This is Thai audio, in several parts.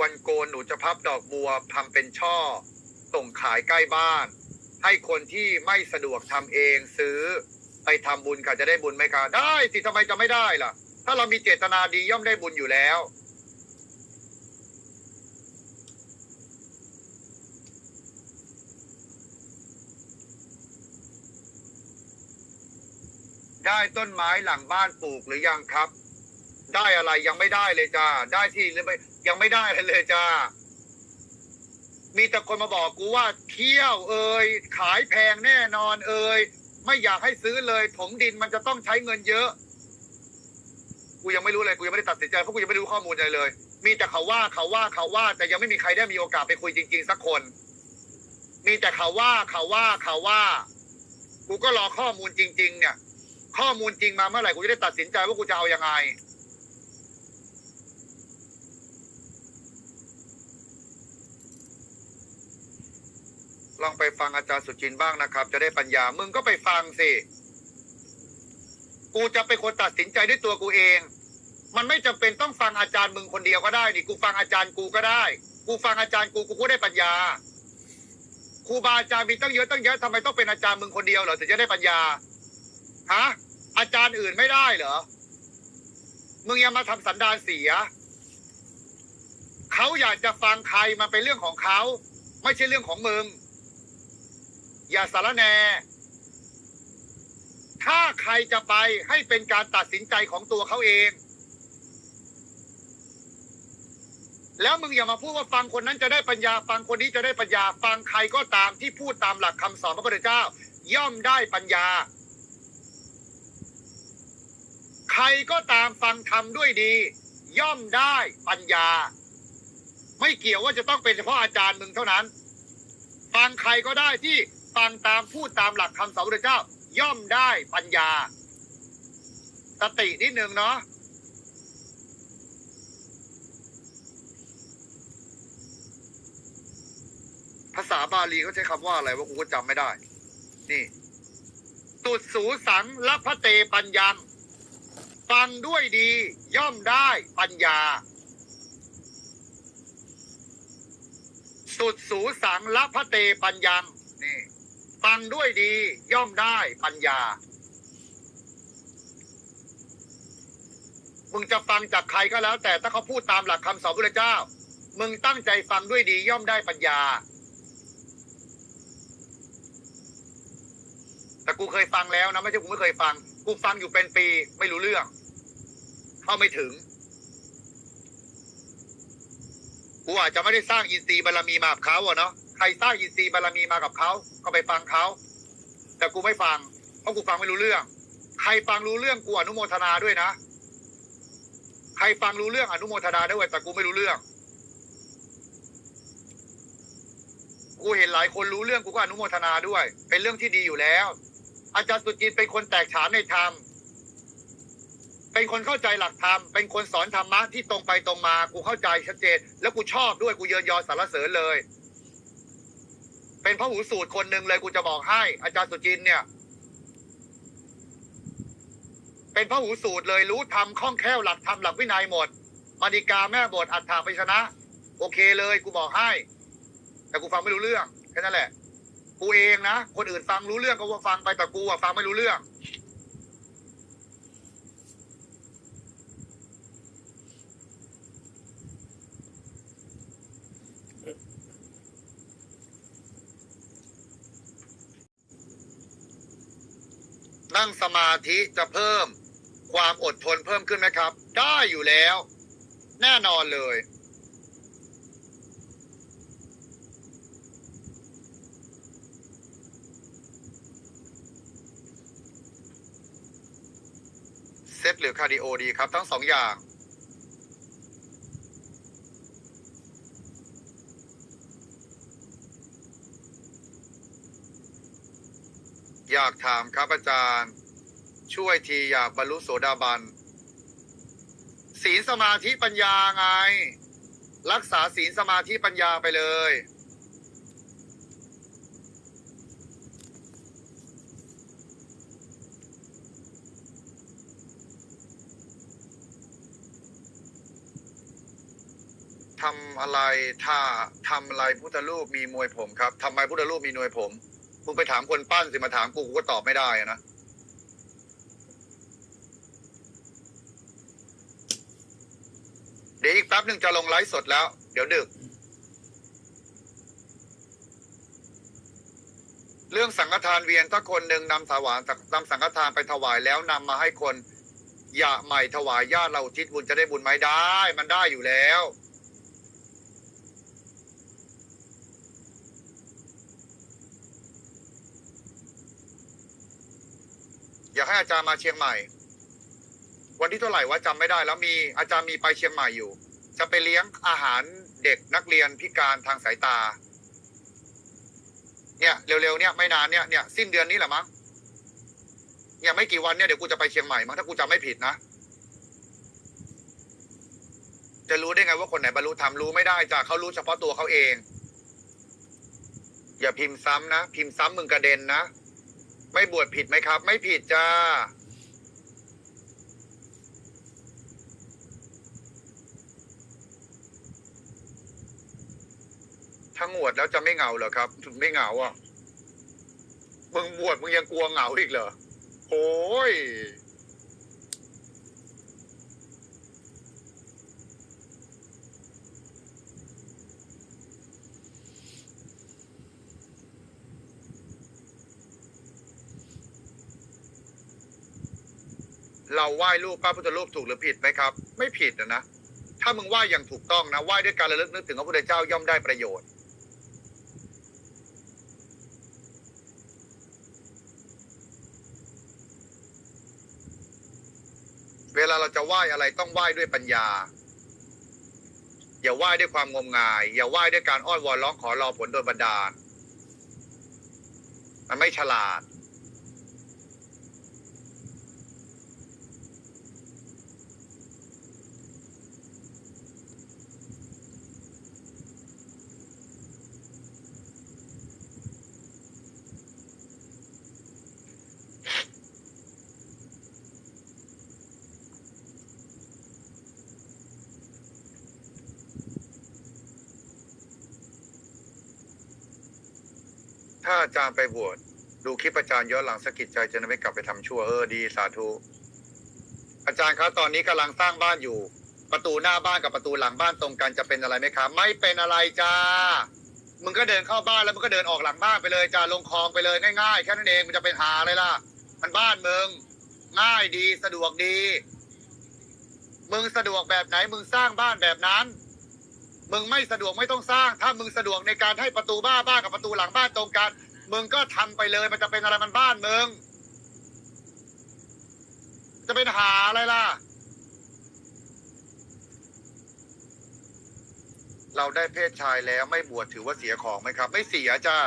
วันโกนหนูจะพับดอกบัวทำเป็นช่อ ส่งขายใกล้บ้าน ให้คนที่ไม่สะดวกทำเองซื้อไปทำบุญค่ะจะได้บุญไหมคะได้สิทำไมจะไม่ได้ล่ะ ถ้าเรามีเจตนาดีย่อมได้บุญอยู่แล้วได้ต้นไม้หลังบ้านปลูกหรือยังครับ ได้อะไรยังไม่ได้เลยจ้า ได้ที่หรือไม่ยังไม่ได้เลยจ้า มีแต่คนมาบอกกูว่า เที่ยวเอ่ยขายแพงแน่นอนเอ่ยไม่อยากให้ซื้อเลยถมดินมันจะต้องใช้เงินเยอะ กูยังไม่รู้เลยกูยังไม่ได้ตัดสินใจเพราะกูยังไม่รู้ข้อมูลอะไรเลย มีแต่เขาว่าเขาว่าเขาว่า แต่ยังไม่มีใครได้มีโอกาสไปคุยจริง ๆ สักคน มีแต่เขาว่าเขาว่าเขาว่า กูก็รอข้อมูลจริง ๆ เนี่ย ข้อมูลจริงมาเมื่อไหร่กูจะได้ตัดสินใจว่ากูจะเอาอยังไง ลองไปฟังอาจารย์สุจินบ้างนะครับ จะได้ปัญญา มึงก็ไปฟังสิ กูจะเป็นคนตัดสินใจด้วยตัวกูเอง มันไม่จำเป็นต้องฟังอาจารย์มึงคนเดียวก็ได้นี่กูฟังอาจารย์กูก็ได้ กูฟังอาจารย์กูกูก็ได้ปัญญาครูบาอาจารย์มีตั้งเยอะตั้งเยอะทำไมต้องเป็นอาจารย์มึงคนเดียวเหรอถึงจะได้ปัญญาฮะอาจารย์อื่นไม่ได้เหรอมึงยังมาทำสันดานเสียเขาอยากจะฟังใครมาเป็นเรื่องของเขา ไม่ใช่เรื่องของมึง อย่าสารแน ถ้าใครจะไปให้เป็นการตัดสินใจของตัวเขาเอง แล้วมึงอย่ามาพูดว่าฟังคนนั้นจะได้ปัญญา ฟังคนนี้จะได้ปัญญา ฟังใครก็ตามที่พูดตามหลักคำสอนพระพุทธเจ้า ย่อมได้ปัญญา ใครก็ตามฟังธรรมด้วยดี ย่อมได้ปัญญา ไม่เกี่ยวว่าจะต้องเป็นเฉพาะอาจารย์มึงเท่านั้นฟังใครก็ได้ที่ ฟังตามพูดตามหลักคำสอนพระเจ้า ย่อมได้ปัญญา สตินิดหนึ่งเนาะภาษาบาลีเขาใช้คำว่าอะไรว่ากูก็จำไม่ได้ นี่ ตุดสูสังละพะเตปัญญัง ฟังด้วยดี ย่อมได้ปัญญา สุดสูสังละพะเตปัญญัง นี่ ฟังด้วยดีย่อมได้ปัญญา มึงจะฟังจากใครก็แล้ว แต่ถ้าเขาพูดตามหลักคำสอนพระเจ้า มึงตั้งใจฟังด้วยดีย่อมได้ปัญญา แต่กูเคยฟังแล้วนะไม่ใช่กูไม่เคยฟัง กูฟังอยู่เป็นปีไม่รู้เรื่อง เข้าไม่ถึงกูอาจจะไม่ได้สร้างอินทรีย์บารมีมาบเขาอะเนาะ ใครสร้างอินทรีย์บารมีมากับเขาก็ไปฟังเขาแต่กูไม่ฟัง เพราะกูฟังไม่รู้เรื่อง ใครฟังรู้เรื่องกูอนุโมทนาด้วยนะ ใครฟังรู้เรื่องอนุโมทนาด้วยแต่กูไม่รู้เรื่อง กูเห็นหลายคนรู้เรื่องกูก็อนุโมทนาด้วย เป็นเรื่องที่ดีอยู่แล้ว อาจารย์สุจินเป็นคนแตกฉานในธรรมเป็นคนเข้าใจหลักธรรม เป็นคนสอนธรรมะที่ตรงไปตรงมา กูเข้าใจชัดเจน แล้วกูชอบด้วย กูเยินยอสรรเสริญเลย เป็นพระหูสูตรคนหนึ่งเลยกูจะบอกให้ อาจารย์สุจินเนี่ย เป็นพระหูสูตรเลยรู้ธรรมคล่องแคล่วหลักธรรมหลักวินัยหมดมาดิกาแม่บทอัฏฐาไปชนะ โอเคเลยกูบอกให้ แต่กูฟังไม่รู้เรื่องแค่นั้นแหละ กูเองนะ คนอื่นฟังรู้เรื่องก็ว่าฟังไปแต่กูอะฟังไม่รู้เรื่อง นั่งสมาธิจะเพิ่มความอดทนเพิ่มขึ้นไหมครับ ได้อยู่แล้ว แน่นอนเลย เซตหรือคาร์ดิโอดีครับ ทั้งสองอย่าง อยากถามครับอาจารย์ ช่วยทีอยากบรรลุโสดาบัน ศีลสมาธิปัญญาไง รักษาศีลสมาธิปัญญาไปเลยททำอะไรถ้าทำอะไรพุทธรูปมีมวยผมครับทำไมพุทธรูปมีมวยผม มึงไปถามคนปั้นสิมาถามกูกูก็ตอบไม่ได้อะนะเดี๋ยวอีกแป๊บหนึ่งจะลงไลฟ์สดแล้ว เดี๋ยวดึก เรื่องสังฆทานเวียนถ้าคนหนึ่งนำถวายนำสังฆทานไปถวายแล้วนำมาให้คน อย่าใหม่ถวายญาติเราทิศบุญจะได้บุญไหมได้ มันได้อยู่แล้ว อยากให้อาจารย์มาเชียงใหม่ วันที่เท่าไหร่ว่าจำไม่ได้ แล้วมีอาจารย์มีไปเชียงใหม่อยู่ จะไปเลี้ยงอาหารเด็กนักเรียนพิการทางสายตา เนี่ยเร็วๆเนี่ยไม่นานเนี่ยเนี่ยสิ้นเดือนนี้แหละมั้งเนี่ยไม่กี่วันเนี่ยเดี๋ยวกูจะไปเชียงใหม่มั้งถ้ากูจำไม่ผิดนะจะรู้ได้ไงว่าคนไหนบรรลุธรรมรู้ไม่ได้จ้ะเขารู้เฉพาะตัวเขาเอง อย่าพิมพ์ซ้ำนะ พิมพ์ซ้ำมึงกระเด็นนะ ไม่บวชผิดไหมครับ ไม่ผิดจ้าถ้าหวดแล้วจะไม่เหงาเหรอครับถึงไม่เหงาอะมึงบวชมึงยังกลัวเหงาอีกเหรอโอ้ย เราไหว้รูปพระพุทธรูปถูกหรือผิดไหมครับ ไม่ผิดนะนะ ถ้ามึงไหว้อย่างถูกต้องนะไหว้ด้วยการระลึกนึกถึงพระพุทธเจ้าย่อมได้ประโยชน์ เวลาเราจะไหว้อะไรต้องไหว้ด้วยปัญญา อย่าไหว้ด้วยความงมงาย อย่าไหว้ด้วยการอ้อนวอนร้องขอรอผลโดยบันดาล มันไม่ฉลาด ถ้าอาจารย์ไปบวชดูคลิปอาจารย์ย้อนหลังสะกิดใจจะไม่กลับไปทำชั่วเออดีสาธุอาจารย์ครับตอนนี้กำลังสร้างบ้านอยู่ ประตูหน้าบ้านกับประตูหลังบ้านตรงกันจะเป็นอะไรไหมครับไม่เป็นอะไรจ้ามึงก็เดินเข้าบ้านแล้วมึงก็เดินออกหลังบ้านไปเลยจ้าลงคลองไปเลยง่ายๆแค่นั้นเองมันจะเป็นหาอะไรล่ะ มันบ้านมึงง่ายดีสะดวกดี มึงสะดวกแบบไหนมึงสร้างบ้านแบบนั้น มึงไม่สะดวกไม่ต้องสร้าง ถ้ามึงสะดวกในการให้ประตูบ้านบ้านกับประตูหลังบ้านตรงกัน มึงก็ทำไปเลย มันจะเป็นอะไรมันบ้านมึง จะเป็นหาอะไรล่ะ เราได้เพศชายแล้วไม่บวชถือว่าเสียของไหมครับ ไม่เสียจ้า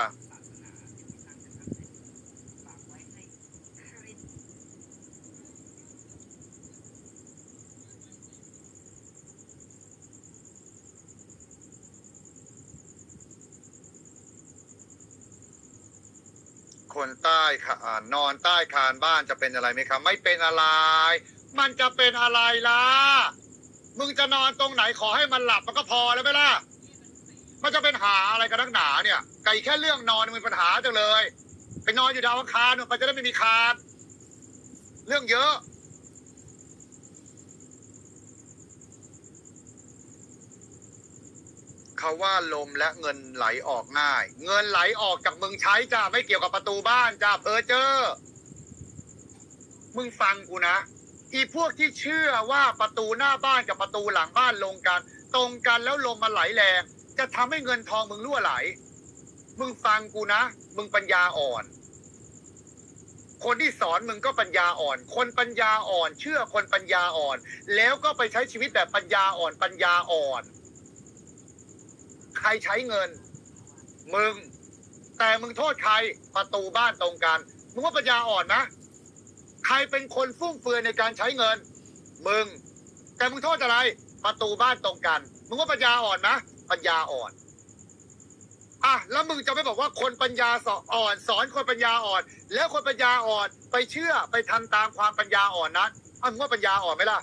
คนใต้ค่ะอ่านอนใต้คานบ้านจะเป็นอะไรไหมครับ ไม่เป็นอะไร มันจะเป็นอะไรล่ะ มึงจะนอนตรงไหนขอให้มันหลับมันก็พอแล้วไหมล่ะ มันจะเป็นหาอะไรกันนักหนาเนี่ย ไก่แค่เรื่องนอนมันปัญหาจังเลย ไปนอนอยู่ดาวอังคารมันจะได้ไม่มีคานเรื่องเยอะ เขาว่าลมและเงินไหลออกง่าย เงินไหลออกจากมึงใช้จ้าไม่เกี่ยวกับประตูบ้านจ้าเพอเจอมึงฟังกูนะ อีพวกที่เชื่อว่าประตูหน้าบ้านกับประตูหลังบ้านลงกัน ตรงกันแล้วลมมันไหลแรง จะทำให้เงินทองมึงรั่วไหล มึงฟังกูนะ มึงปัญญาอ่อน คนที่สอนมึงก็ปัญญาอ่อน คนปัญญาอ่อน เชื่อคนปัญญาอ่อน แล้วก็ไปใช้ชีวิตแบบปัญญาอ่อนปัญญาอ่อน ใครใช้เงิน มึง แต่มึงโทษใครประตูบ้านตรงกันมึงว่าปัญญาอ่อนนะใครเป็นคนฟุ่มเฟือยในการใช้เงิน มึง แต่มึงโทษอะไร ประตูบ้านตรงกัน มึงว่าปัญญาอ่อนนะปัญญาอ่อนอะแล้วมึงจะไม่บอกว่าคนปัญญาสออ่อน สอนคนปัญญาอ่อน แล้วคนปัญญาอ่อนไปเชื่อไปทำตามความปัญญาอ่อนนั้นอะมึงว่าปัญญาอ่อนไหมล่ะ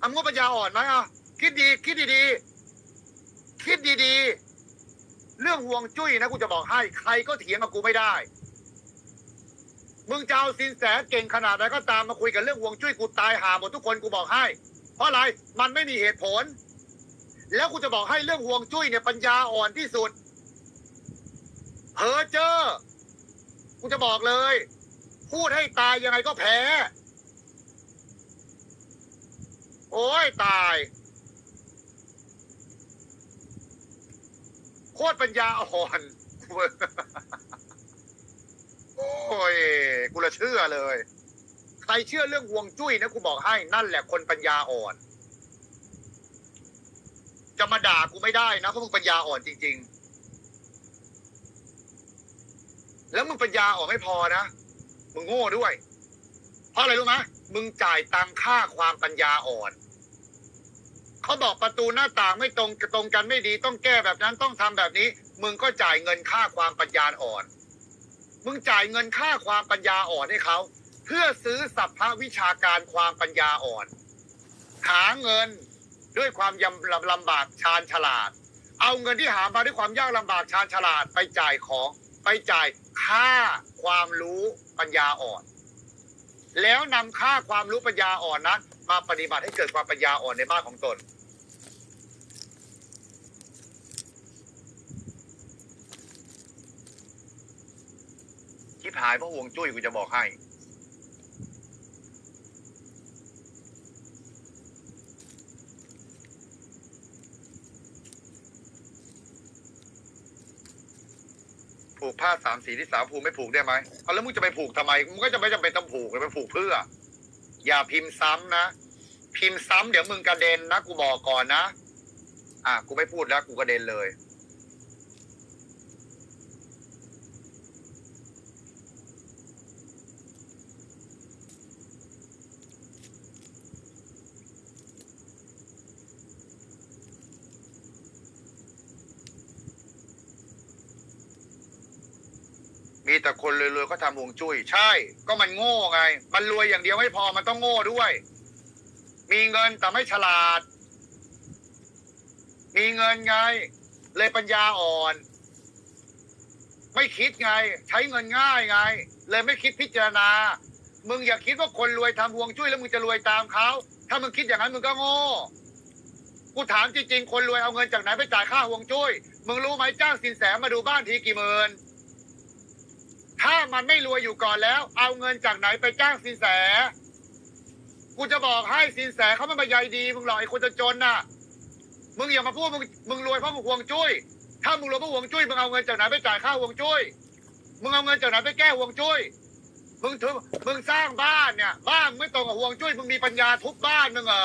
อะมึงว่าปัญญาอ่อนไหมอะคิดดีคิดดีๆ คิดดีๆ เรื่องห่วงจุ้ยนะกูจะบอกให้ ใครก็เถียงกับกูไม่ได้ มึงจะเอาสินแสเก่งขนาดไหนก็ตามมาคุยกันเรื่องห่วงจุ้ยกูตายหาหมดทุกคนกูบอกให้ เพราะอะไรมันไม่มีเหตุผล แล้วกูจะบอกให้เรื่องห่วงจุ้ยเนี่ยปัญญาอ่อนที่สุดเพอเจอกูจะบอกเลย พูดให้ตายยังไงก็แพ้ โอ้ยตาย โคตรปัญญาอ่อน โอ้ย กูละเชื่อเลย ใครเชื่อเรื่องห่วงจุ้ยนะกูบอกให้นั่นแหละคนปัญญาอ่อน จะมาด่ากูไม่ได้นะเพราะมึงปัญญาอ่อนจริง ๆ แล้วมึงปัญญาอ่อนไม่พอนะ มึงโง่ด้วย เพราะอะไรรู้ไหมมึงจ่ายตังค่าความปัญญาอ่อน เขาบอกประตูหน้าต่างไม่ตรงตรงกันไม่ดี ต้องแก้แบบนั้นต้องทำแบบนี้ มึงก็จ่ายเงินค่าความปัญญาอ่อน มึงจ่ายเงินค่าความปัญญาอ่อนให้เขาเพื่อซื้อสัพพวิชาการความปัญญาอ่อน หาเงินด้วยความยำลำลำบากชาญฉลาด เอาเงินที่หามาด้วยความยากลำบากชาญฉลาดไปจ่ายของไปจ่ายค่าความรู้ปัญญาอ่อน แล้วนำค่าความรู้ปัญญาอ่อนนั้น มาปฏิบัติให้เกิดความปัญญาอ่อนในบ้านของตน ที่หายเพราะห่วงจุ้ยกูจะบอกให้ ผูกผ้าสามสีที่สามผูกไม่ผูกได้ไหมเอาแล้วมึงจะไปผูกทำไม มึงก็จะไม่จำเป็นต้องผูกเลยไปผูกเพื่อ อย่าพิมพ์ซ้ำนะ พิมพ์ซ้ำเดี๋ยวมึงกระเด็นนะ กูบอกก่อนนะ อะกูไม่พูดแล้วกูกระเด็นเลย รวยก็ทำฮวงจุ้ยใช่ ก็มันโง่ไง มันรวยอย่างเดียวไม่พอมันต้องโง่ด้วย มีเงินแต่ไม่ฉลาด มีเงินไง เลยปัญญาอ่อน ไม่คิดไง ใช้เงินง่ายไง เลยไม่คิดพิจารณา มึงอย่าคิดว่าคนรวยทำฮวงจุ้ยแล้วมึงจะรวยตามเขาถ้ามึงคิดอย่างนั้นมึงก็โง่กูถามจริงๆ คนรวยเอาเงินจากไหนไปจ่ายค่าฮวงจุ้ย มึงรู้ไหมจ้างสินแสมาดูบ้านทีกี่หมื่น ถ้ามันไม่รวยอยู่ก่อนแล้ว เอาเงินจากไหนไปจ้างสินแส กูจะบอกให้สินแสเขาไม่มาใยดีมึงหรอกไอ้คนจนๆน่ะ มึงอย่ามาพูดมึงมึงรวยเพราะมึงห่วงจุ้ย ถ้ามึงรวยเพราะห่วงจุ้ยมึงเอาเงินจากไหนไปจ่ายค่าห่วงจุ้ย มึงเอาเงินจากไหนไปแก้ห่วงจุ้ย มึงถึงมึงสร้างบ้านเนี่ย บ้านไม่ตรงกับห่วงจุ้ยมึงมีปัญญาทุบบ้านมึงเหรอ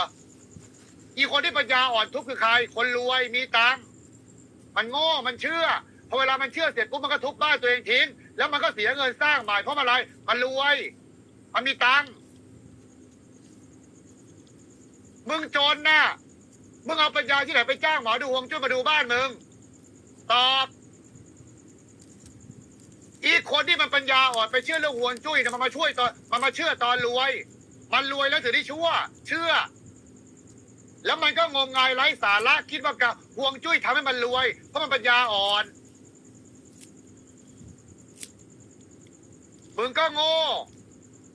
อีคนที่ปัญญาอ่อนทุบคือใคร คนรวยมีตังค์มันโง่มันเชื่อพอเวลามันเชื่อเสร็จปุ๊บมันก็ทุบบ้านตัวเองทิ้งแล้วมันก็เสียเงินสร้างใหม่เพราะอะไรมันรวย มันมีตังค์มึงจนน่ะมึงเอาปัญญาที่ไหนไปจ้างหมอดูฮวงจุ้ยมาดูบ้านมึงตอบอีกคนที่มันปัญญาอ่อนไปเชื่อเรื่องฮวงจุ้ยนี่ยมันมาช่วยตอนมันมาเชื่อตอนรวย มันรวยแล้วถึงได้ชั่ว เชื่อ แล้วมันก็งมงายไร้สาระคิดว่ากะฮวงจุ้ยทำให้มันรวย เพราะมันปัญญาอ่อน มึงก็โง่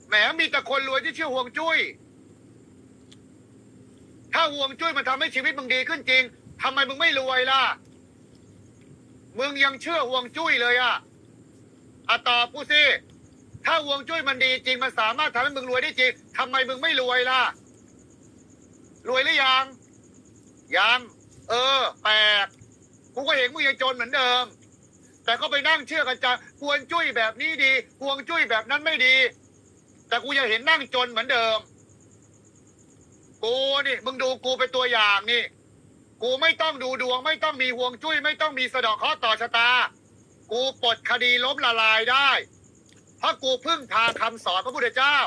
แหมมีแต่คนรวยที่เชื่อห่วงจุ้ย ถ้าห่วงจุ้ยมันทำให้ชีวิตมึงดีขึ้นจริงทำไมมึงไม่รวยล่ะ มึงยังเชื่อห่วงจุ้ยเลยอะอะตอบกูสิ ถ้าห่วงจุ้ยมันดีจริงมันสามารถทำให้มึงรวยได้จริงทำไมมึงไม่รวยล่ะ รวยหรือยัง ยัง เออ แปลก กูก็เห็นมึงยังจนเหมือนเดิม แต่ก็ไปนั่งเชื่อกันจะควรจุ้ยแบบนี้ดีควงจุ้ยแบบนั้นไม่ดี แต่กูยังเห็นนั่งจนเหมือนเดิม กูนี่มึงดูกูเป็นตัวอย่างนี่ กูไม่ต้องดูดวง ไม่ต้องมีห่วงจุ้ย ไม่ต้องมีสะดอกเคราะห์ต่อชะตา กูปลดคดีล้มละลายได้ เพราะกูพึ่งพาคำสอนพระพุทธเจ้า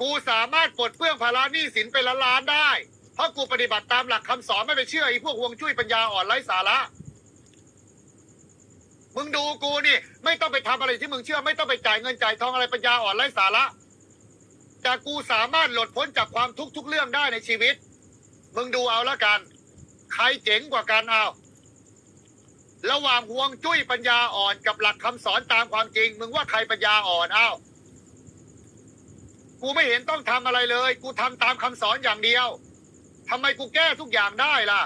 กูสามารถปลดเปลื้องภาระหนี้สินเป็นล้านล้านได้ เพราะกูปฏิบัติตามหลักคำสอนไม่ไปเชื่อไอ้พวกห่วงจุ้ยปัญญาอ่อนไร้สาระ มึงดูกูนี่ ไม่ต้องไปทำอะไรที่มึงเชื่อ ไม่ต้องไปจ่ายเงินจ่ายทองอะไรปัญญาอ่อนไร้สาระ แต่กูสามารถหลุดพ้นจากความทุกข์ทุกเรื่องได้ในชีวิต มึงดูเอาละกัน ใครเจ๋งกว่ากันเอาระหว่างห่วงจุ้ยปัญญาอ่อนกับหลักคำสอนตามความจริง มึงว่าใครปัญญาอ่อนเอากูไม่เห็นต้องทำอะไรเลย กูทำตามคำสอนอย่างเดียวทำไมกูแก้ทุกอย่างได้ล่ะ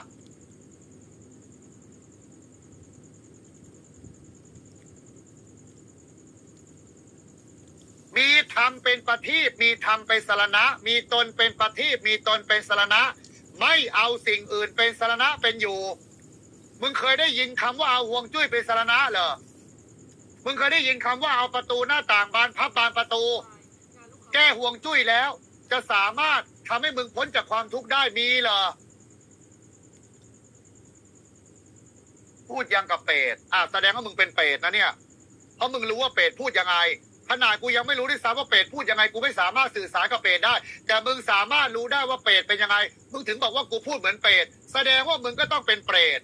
มีธรรมเป็นประทีปมีธรรมเป็นสารณะ มีตนเป็นประทีปมีตนเป็นสารณะ ไม่เอาสิ่งอื่นเป็นสารณะเป็นอยู่ มึงเคยได้ยินคำว่าเอาห่วงจุ้ยเป็นสารณะเหรอมึงเคยได้ยินคำว่าเอาประตูหน้าต่างบานพับบานประตู แก้ห่วงจุ้ยแล้ว จะสามารถทำให้มึงพ้นจากความทุกข์ได้มีเหรอพูดยังกับเปรตอะแสดงว่ามึงเป็นเปรตนะเนี่ย เพราะมึงรู้ว่าเปรตพูดยังไง ขนาดกูยังไม่รู้ด้วยซ้ำว่าเปรตพูดยังไงกูไม่สามารถสื่อสารกับเปรตได้ แต่มึงสามารถรู้ได้ว่าเปรตเป็นยังไงมึงถึงบอกว่ากูพูดเหมือนเปรตแสดงว่ามึงก็ต้องเป็นเปรต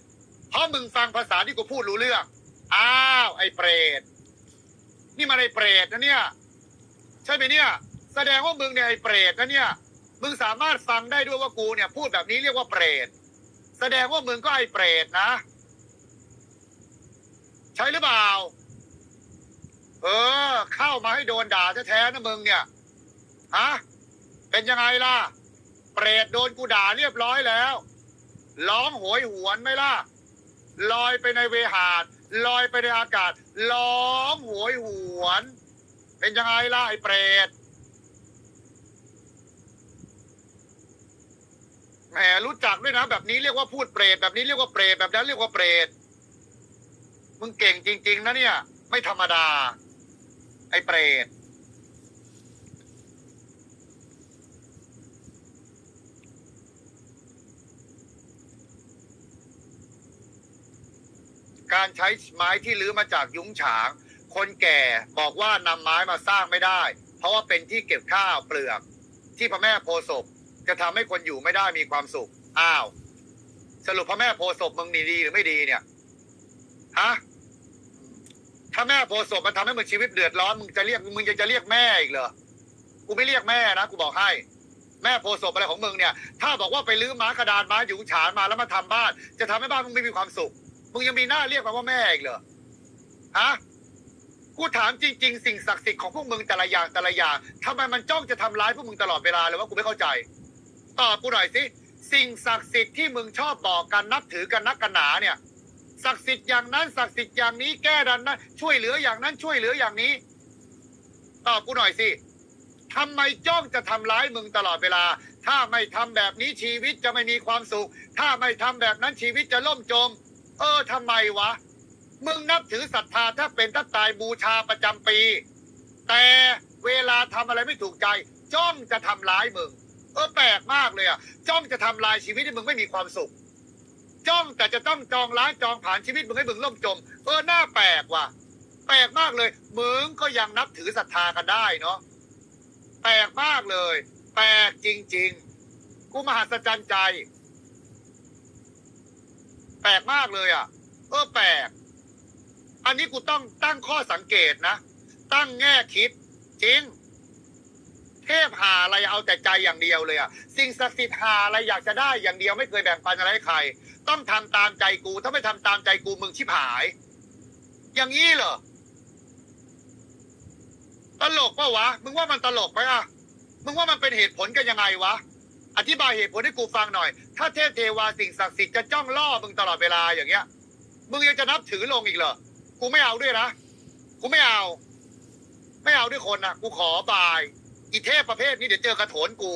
เพราะมึงฟังภาษาที่กูพูดรู้เรื่องอ้าวไอ้เปรตนี่มันไอ้เปรตนะเนี่ย ใช่ไหมเนี่ย แสดงว่ามึงเนี่ยไอ้เปรตนะเนี่ยมึงสามารถฟังได้ด้วยว่ากูเนี่ย พูดแบบนี้เรียกว่าเปรตแสดงว่ามึงก็ไอ้เปรตนะ ใช่หรือเปล่า เออ เข้ามาให้โดนด่าแท้ๆนะมึงเนี่ยฮะเป็นยังไงล่ะ เปรตโดนกูด่าเรียบร้อยแล้ว ร้องโหยหวนไหมล่ะ ลอยไปในเวหาดลอยไปในอากาศ ร้องโหยหวน เป็นยังไงล่ะไอ้เปรตแหมรู้จักด้วยนะ แบบนี้เรียกว่าพูดเปรตแบบนี้เรียกว่าเปรตแบบนั้นเรียกว่าเปรตมึงเก่งจริง ๆ นะเนี่ย ไม่ธรรมดา ไอ้เปรตการใช้ไม้ที่ลื้อมาจากยุ้งฉาง คนแก่บอกว่านำไม้มาสร้างไม่ได้ เพราะว่าเป็นที่เก็บข้าวเปลือก ที่พระแม่โพศพจะทำให้คนอยู่ไม่ได้มีความสุข อ้าว สรุปพระแม่โพศพมึงดีหรือไม่ดีเนี่ย ฮะ ถ้าแม่โพธิ์ศพมันทำให้มึงชีวิตเดือดร้อนมึงจะเรียกมึงยังจะเรียกแม่อีกเหรอกูไม่เรียกแม่นะกูบอกให้ แม่โพธิ์ศพอะไรของมึงเนี่ย ถ้าบอกว่าไปลื้อม้ากระดานม้หยุงฉานมาแล้วมาทำบ้าน จะทำให้บ้านมึงไม่มีความสุข มึงยังมีหน้าเรียกมันว่าแม่อีกเหรอฮะกูถามจริง ๆ สิ่งศักดิ์สิทธิ์ของพวกมึงแต่ละอย่างแต่ละอย่างทำไมมันจ้องจะทำร้ายพวกมึงตลอดเวลาเลยว่ากูไม่เข้าใจตอบกูหน่อยสิสิ่งศักดิ์สิทธิ์ที่มึงชอบบอกกันนับถือกันนักกันหนาเนี่ย ศักดิ์สิทธิ์อย่างนั้นศักดิ์สิทธิ์อย่างนี้แก้ดันนั้นช่วยเหลืออย่างนั้นช่วยเหลืออย่างนี้ตอบกูหน่อยสิทำไมจ้องจะทำร้ายมึงตลอดเวลา ถ้าไม่ทำแบบนี้ชีวิตจะไม่มีความสุข ถ้าไม่ทำแบบนั้นชีวิตจะล่มจม เออทำไมวะ มึงนับถือศรัทธาถ้าเป็นถ้าตายบูชาประจำปี แต่เวลาทำอะไรไม่ถูกใจ จ้องจะทำร้ายมึง เออแปลกมากเลยอะจ้องจะทำลายชีวิตให้มึงไม่มีความสุข จ้องแต่จะต้องจองล้างจองผ่านชีวิตมึงให้มึงล่มจม เออหน้าแปลกว่ะ แปลกมากเลยมึงก็ยังนับถือศรัทธากันได้เนาะแปลกมากเลย แปลกจริง ๆ กูมหัศจรรย์ใจ แปลกมากเลยอะ เออแปลก อันนี้กูต้องตั้งข้อสังเกตนะ ตั้งแง่คิด จริงเทพหาอะไรเอาแต่ใจอย่างเดียวเลยอะ สิ่งศักดิ์สิทธิ์หาอะไรอยากจะได้อย่างเดียวไม่เคยแบ่งปันอะไรให้ใคร ต้องทำตามใจกู ถ้าไม่ทำตามใจกูมึงชิบหาย อย่างนี้เหรอตลกปะวะ มึงว่ามันตลกไหมอะ มึงว่ามันเป็นเหตุผลกันยังไงวะ อธิบายเหตุผลให้กูฟังหน่อย ถ้าเทพเทวาสิ่งศักดิ์สิทธิ์จะจ้องล่อมึงตลอดเวลาอย่างเงี้ย มึงยังจะนับถือลงอีกเหรอ กูไม่เอาด้วยนะ กูไม่เอา ไม่เอาด้วยคนนะกูขอบาย อีเทพประเภทนี้เดี๋ยวเจอกระโถนกู